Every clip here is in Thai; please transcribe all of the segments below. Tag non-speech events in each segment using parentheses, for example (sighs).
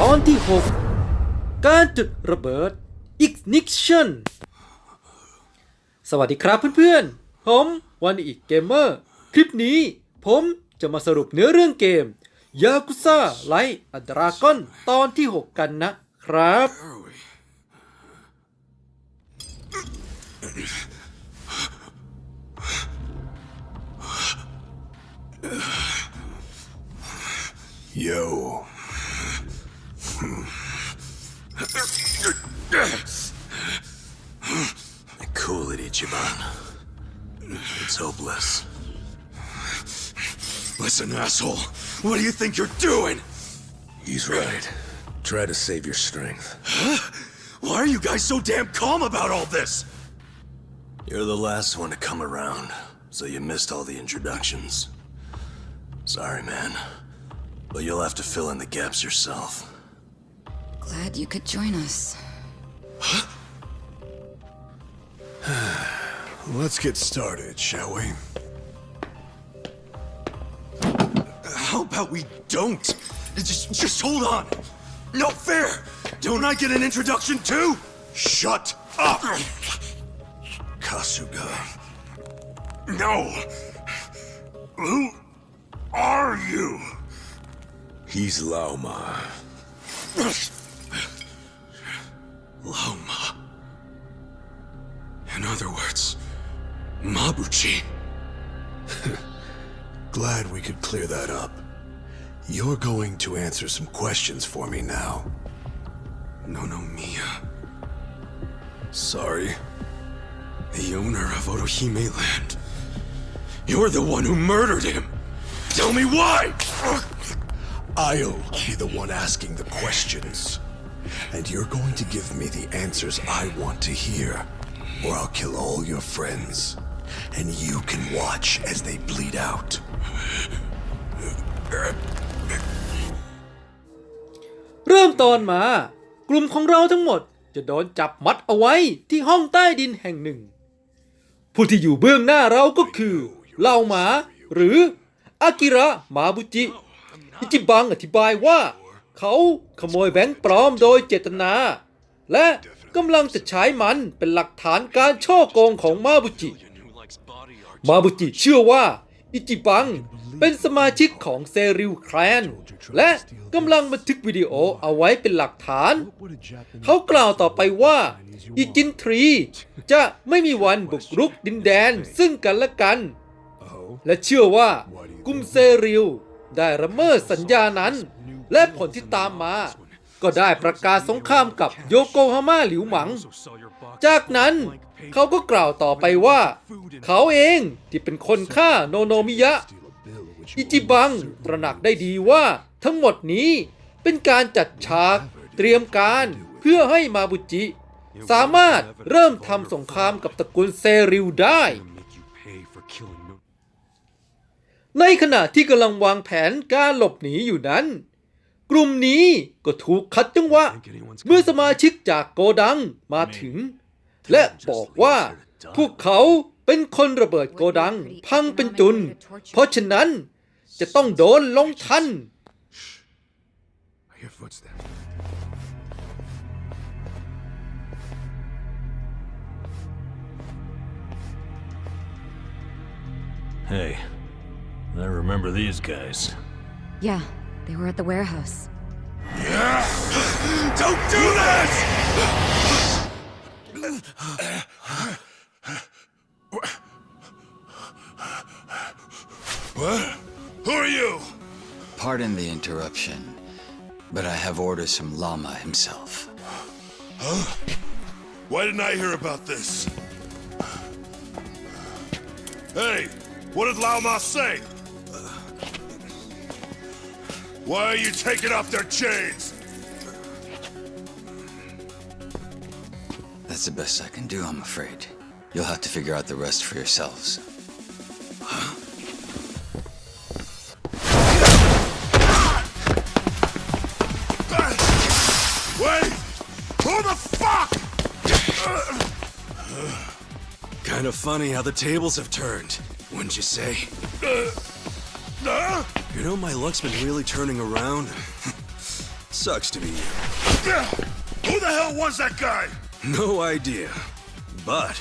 ตอนที่ 6 การจุดระเบิด Ignition สวัสดีครับเพื่อนๆ ผมวันอีกเกมเมอร์ คลิปนี้ผมจะมาสรุปเนื้อเรื่องเกมยากุซ่าไลท์ดราก้อนตอนที่ 6 กันนะครับ Yo. Cool it, Ichiban. It's hopeless. Listen, asshole. What do you think you're doing? He's right. Try to save your strength. Why are you guys so damn calm about all this? You're the last one to come around, so you missed all the introductions. Sorry, man. But you'll have to fill in the gaps yourself. Glad you could join us. (sighs) Let's get started, shall we? How about we don't? Just, just hold on. No fair. Don't I get an introduction too? Shut up! Kasuga. No. Who are you? He's Laoma. In other words, Mabuchi. (laughs) Glad we could clear that up. You're going to answer some questions for me now. No, no, Mia. Sorry. The owner of Otohime Land. You're the one who murdered him. Tell me why! I'll be the one asking the questions. And you're going to give me the answers I want to hear, or I'll kill all your friends. And you can watch as they bleed out. เริ่มตอนมา กลุ่มของเราทั้งหมดจะโดนจับมัดเอาไว้ที่ห้องใต้ดินแห่งหนึ่ง ผู้ที่อยู่เบื้องหน้าเราก็คือเหล่าหมา หรืออากิระมาบุจิอิจิบังอธิบายว่า เขาขโมยแบงค์ปลอมโดยเจตนา และ กำลังจะใช้มันเป็นหลักฐานการช่อโกงของมาบุจิ มาบุจิเชื่อว่า อิจิบังเป็นสมาชิกของเซริลแคลนและกำลังบันทึกวิดีโอเอาไว้เป็นหลักฐาน เขากล่าวต่อไปว่า อิจินทรี จะไม่มีวันบุกรุกดินแดนซึ่งกันและกัน และเชื่อว่ากุมเซริลได้ละเมิดสัญญานั้น และผลที่ตามมา ก็ได้ประกาศสงครามกับโยโกฮาม่าหลิวหมัง จากนั้นเขาก็กล่าวต่อไปว่า เขาเองที่เป็นคนฆ่าโนโนมิยะ อิจิบังตระหนักได้ดีว่า ทั้งหมดนี้เป็นการจัดฉากเตรียมการเพื่อให้มาบุจิ สามารถเริ่มทำสงครามกับตระกูลเซริลได้ ในขณะที่กำลังวางแผนการหลบหนีอยู่นั้น ลุ่มนี้ก็ถูกขัดจังหวะเมื่อสมาชิกจากโกดังมาถึง และบอกว่าพวกเขาเป็นคนระเบิดโกดังพังเป็นจุน เพราะฉะนั้นจะต้องโดนลงทัน I hear footsteps. Hey, I remember these guys. Yeah, they were at the warehouse. Yeah. (gasps) Don't do this! What? Who are you? Pardon the interruption, but I have orders from Lama himself. Huh? Why didn't I hear about this? Hey, what did Lao Ma say? Why are you taking off their chains? That's the best I can do, I'm afraid. You'll have to figure out the rest for yourselves. Wait! Who the fuck? Kind of funny how the tables have turned, wouldn't you say? Uh, You know, my luck's been really turning around. (laughs) Sucks to be you. Who the hell was that guy? No idea. But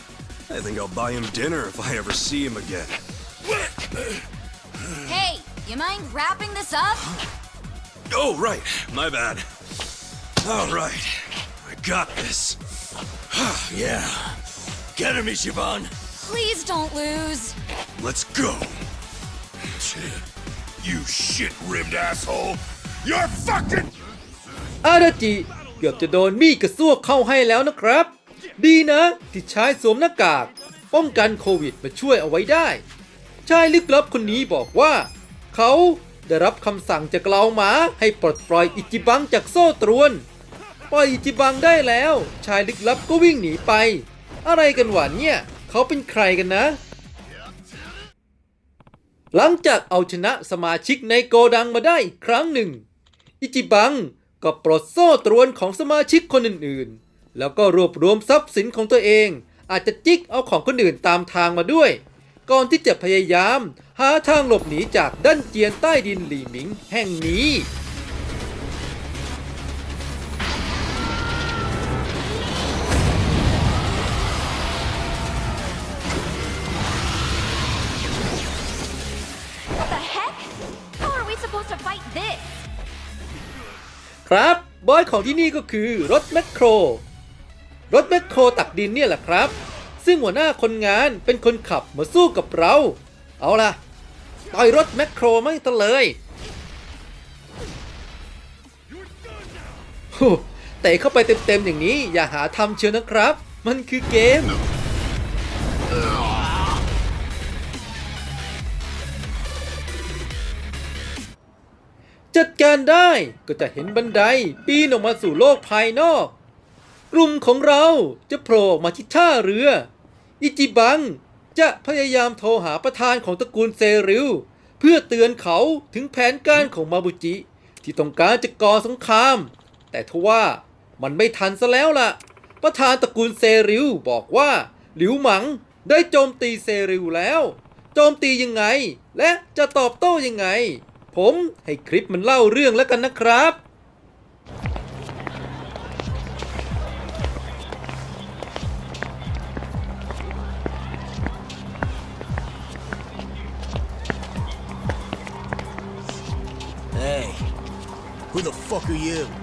I think I'll buy him dinner if I ever see him again. Hey, you mind wrapping this up? Oh, right. My bad. All right. I got this. (sighs) yeah. Get him, Ichiban. Please don't lose. Let's go. You shit-ribbed asshole! You're fucking อาดาจิเกือบจะโดนมีดกระซวกเข้าให้แล้วนะครับ ดีนะ ที่ชายสวมหน้ากาก ป้องกันโควิดมาช่วยเอาไว้ได้ ชายลึกลับคนนี้บอกว่า เขาได้รับคำสั่งจากเหล่าหมาให้ปลดปล่อยอิจิบังจากโซ่ตรวน ปล่อยอิจิบังได้แล้ว ชายลึกลับก็วิ่งหนีไป อะไรกันหวะเนี่ย เขาเป็นใครกันนะ หลังจากเอาชนะสมาชิกในโกดังมาได้อีกครั้งหนึ่ง อิจิบังก็ปลดโซ่ตรวนของสมาชิกคนอื่นๆ แล้วก็รวบรวมทรัพย์สินของตัวเอง อาจจะจิกเอาของคนอื่นตามทางมาด้วย ก่อนที่จะพยายาม หาทางหลบหนีจากดันเจียนใต้ดินหลี่หมิงแห่งนี้ ครับ บอยของที่นี่ก็คือรถแมคโคร รถแมคโครตักดินเนี่ยแหละครับ ซึ่งหัวหน้าคนงานเป็นคนขับมาสู้กับเรา เอาล่ะ ต่อยรถแมคโครไม่ตะเลยโหเตะเข้าไปเต็มๆอย่างนี้อย่าหาทำเชียวนะครับ มันคือเกม จัดการได้ก็จะเห็นบันไดปีนออกมาสู่โลกภายนอกกลุ่มของเราจะโผล่มาที่ท่าเรือ อิจิบังจะพยายามโทรหาประธานของตระกูลเซริวเพื่อเตือนเขาถึงแผนการของมาบุจิ ที่ต้องการจะก่อสงคราม แต่ทว่ามันไม่ทันซะแล้วล่ะ ประธานตระกูลเซริวบอกว่า หลิวหมังได้โจมตีเซริวแล้ว โจมตียังไง และจะตอบโต้ยังไง ผมให้คลิปมันเล่าเรื่องแล้วกันนะครับ Hey, who the fuck are you?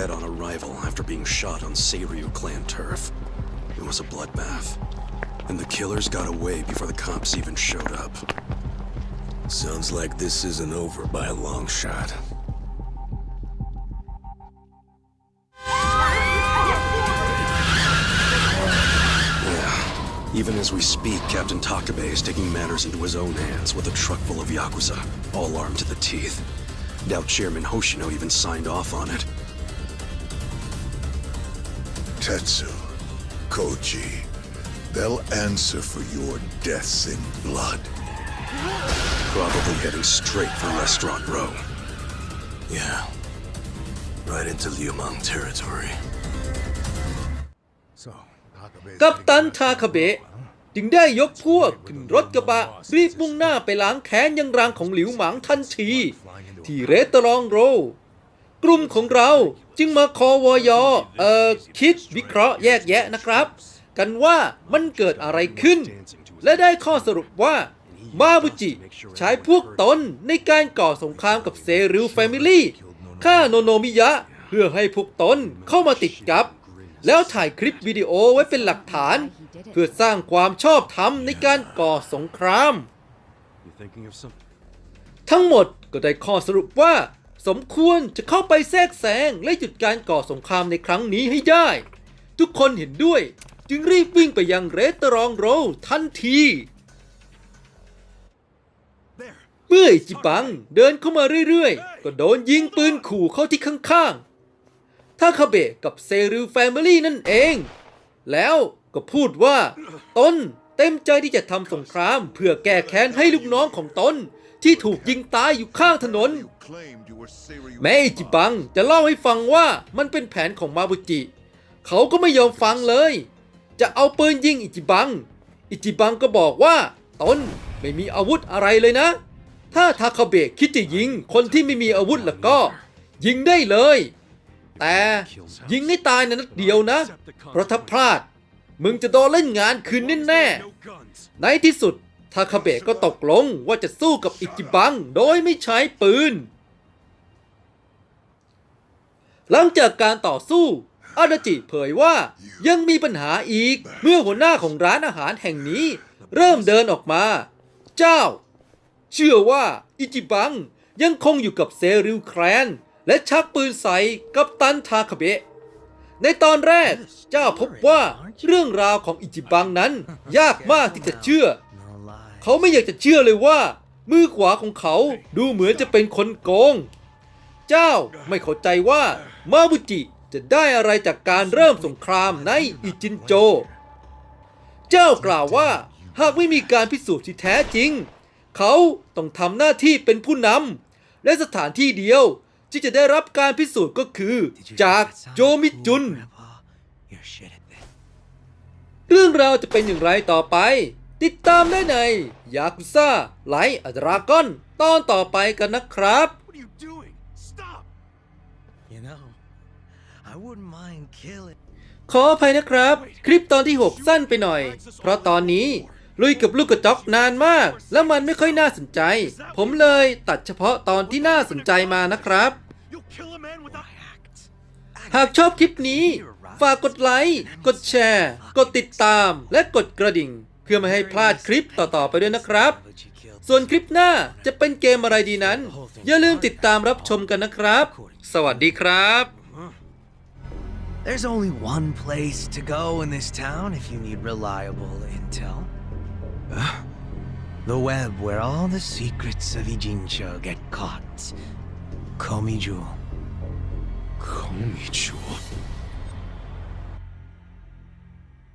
Dead on arrival after being shot on Seiryu clan turf. It was a bloodbath. And the killers got away before the cops even showed up. Sounds like this isn't over by a long shot. Yeah. Even as we speak, Captain Takabe is taking matters into his own hands with a truck full of Yakuza, all armed to the teeth. Doubt Chairman Hoshino even signed off on it. Tetsu, Koji, they'll answer for your deaths in blood. Probably heading straight for Restaurant Row. Yeah. Right into Liumang territory. กัปตันทาคาเบะจึงได้ยกพวกขึ้นรถกระบะรีบมุ่งหน้าไปล้างแค้นยังรังของหลิวหมางทันที ที่เรสตอรองโร กลุ่มของเราจึงมาคอวอยอเอ่อคิดวิเคราะห์แยกแยะนะครับ กันว่ามันเกิดอะไรขึ้น และได้ข้อสรุปว่ามาบุจิ ใช้พวกตนในการก่อสงครามกับเซริลแฟมิลี่ฆ่าโนโนมิยะ เพื่อให้พวกตนเข้ามาติดกับ แล้วถ่ายคลิปวิดีโอไว้เป็นหลักฐาน เพื่อสร้างความชอบธรรมในการก่อสงคราม ทั้งหมดก็ได้ข้อสรุปว่า สมควรจะเข้าไปแทรกแซงและหยุดการก่อสงครามในครั้งนี้ให้ได้ ทุกคนเห็นด้วย จึงรีบวิ่งไปยังเรสตอรองโรทันที เมื่อจิบังเดินเข้ามาเรื่อยๆ ก็โดนยิงปืนขู่เข้าที่ข้างๆทาคาเบะกับเซริวแฟมิลี่นั่นเอง แล้วก็พูดว่า ตนเต็มใจที่จะทำสงครามเพื่อแก้แค้นให้ลูกน้องของตน ที่ถูกยิงตายอยู่ข้างถนน แม้อิจิบังจะเล่าให้ฟังว่ามันเป็นแผนของมาบุจิ เขาก็ไม่ยอมฟังเลย จะเอาปืนยิงอิจิบัง อิจิบังก็บอกว่าตนไม่มีอาวุธอะไรเลยนะ ถ้าทาคาเบะคิดจะยิงคนที่ไม่มีอาวุธแล้วก็ ยิงได้เลย แต่ยิงให้ตายในนัดเดียวนะ เพราะถ้าพลาด มึงจะโดนเล่นงานคืนแน่ๆในที่สุด ทาคาเบะก็ตกลงว่าจะสู้กับอิจิบังโดยไม่ใช้ปืน หลังจากการต่อสู้ อาดาจิเผยว่ายังมีปัญหาอีกเมื่อหัวหน้าของร้านอาหารแห่งนี้ เริ่มเดินออกมา เจ้า เชื่อว่าอิจิบังยังคงอยู่กับเซริวแครน และชักปืนใส่กับตันทาคาเบะในตอนแรกเจ้าพบว่าเรื่องราวของอิจิบังนั้นยากมากที่จะเชื่อ เขาไม่อยากจะเชื่อเลยว่า มือขวาของเขาดูเหมือนจะเป็นคนโกง เจ้าไม่เข้าใจว่ามาบุจิจะได้อะไรจากการเริ่มสงครามในอิจินโจ เจ้ากล่าวว่าหากไม่มีการพิสูจน์ที่แท้จริง เขาต้องทำหน้าที่เป็นผู้นำและสถานที่เดียวที่จะได้รับการพิสูจน์ก็คือ จากโจมิจุน เรื่องราวจะเป็นอย่างไรต่อไป ติดตามได้ในยากุซ่าไลท์อัตรากอนตอนต่อไปกันนะครับ What are you doing? Stop! You know, I wouldn't mind killing. ขออภัยนะครับ คลิปตอนที่ 6 สั้นไปหน่อย เพราะตอนนี้ลุยกับลูกกระจอกนานมาก แล้วมันไม่ค่อยน่าสนใจ ผมเลยตัดเฉพาะตอนที่น่าสนใจมานะครับ You'll kill a man without. หากชอบคลิปนี้ ฝากกดไลค์ กดแชร์ กดติดตาม และกดกระดิ่ง เพื่อไม่ให้พลาดคลิปต่อๆไปด้วยนะครับ But you killed ส่วนคลิปหน้าจะเป็นเกมอะไรดีนั้น อย่าลืมติดตามรับชมกันนะครับ สวัสดีครับ There's only one place to go in this town if you need reliable intel. The web where all the secrets of Ijincho get caught. Komiju. Komichu.